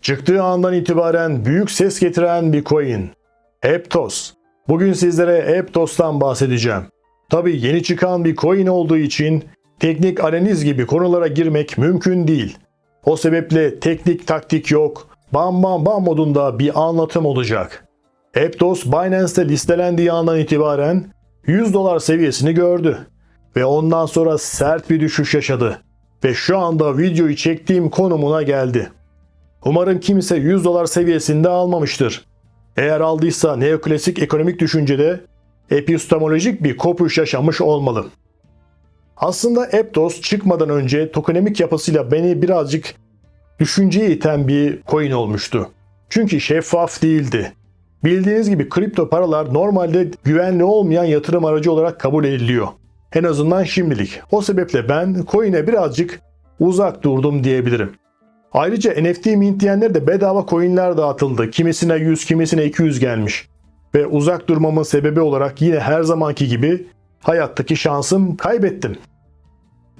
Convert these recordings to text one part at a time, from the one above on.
Çıktığı andan itibaren büyük ses getiren bir coin. Aptos. Bugün sizlere Aptos'tan bahsedeceğim. Tabi yeni çıkan bir coin olduğu için teknik analiz gibi konulara girmek mümkün değil. O sebeple teknik taktik yok, bam bam bam modunda bir anlatım olacak. Aptos Binance'te listelendiği andan itibaren 100 dolar seviyesini gördü ve ondan sonra sert bir düşüş yaşadı ve şu anda videoyu çektiğim konumuna geldi. Umarım kimse 100 dolar seviyesinde almamıştır. Eğer aldıysa neoklasik ekonomik düşüncede epistemolojik bir kopuş yaşamış olmalı. Aslında Aptos çıkmadan önce tokenemik yapısıyla beni birazcık düşünceye iten bir coin olmuştu. Çünkü şeffaf değildi. Bildiğiniz gibi kripto paralar normalde güvenli olmayan yatırım aracı olarak kabul ediliyor. En azından şimdilik. O sebeple ben coin'e birazcık uzak durdum diyebilirim. Ayrıca NFT mint diyenler de bedava coinler dağıtıldı. Kimisine 100, kimisine 200 gelmiş. Ve uzak durmamın sebebi olarak yine her zamanki gibi hayattaki şansım kaybettim.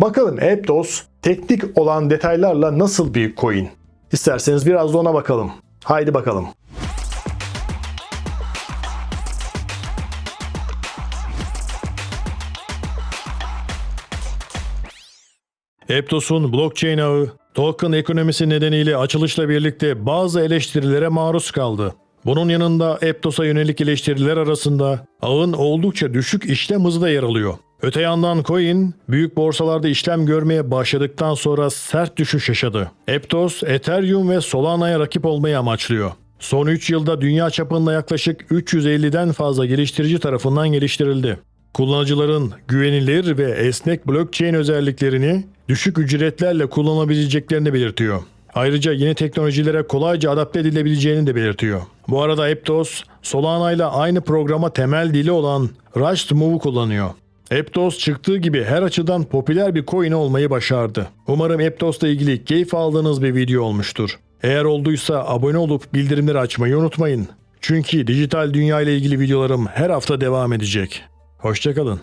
Bakalım Aptos teknik olan detaylarla nasıl bir coin? İsterseniz biraz da ona bakalım. Haydi bakalım. Aptos'un blockchain ağı, token ekonomisi nedeniyle açılışla birlikte bazı eleştirilere maruz kaldı. Bunun yanında Aptos'a yönelik eleştiriler arasında ağın oldukça düşük işlem hızı da yer alıyor. Öte yandan coin, büyük borsalarda işlem görmeye başladıktan sonra sert düşüş yaşadı. Aptos, Ethereum ve Solana'ya rakip olmayı amaçlıyor. Son 3 yılda dünya çapında yaklaşık 350'den fazla geliştirici tarafından geliştirildi. Kullanıcıların güvenilir ve esnek blockchain özelliklerini düşük ücretlerle kullanabileceklerini belirtiyor. Ayrıca yeni teknolojilere kolayca adapte edilebileceğini de belirtiyor. Bu arada Aptos, Solana ile aynı programa temel dili olan Rust Move'u kullanıyor. Aptos çıktığı gibi her açıdan popüler bir coin olmayı başardı. Umarım Aptos'la ilgili keyif aldığınız bir video olmuştur. Eğer olduysa abone olup bildirimleri açmayı unutmayın. Çünkü dijital dünya ile ilgili videolarım her hafta devam edecek. Hoşçakalın.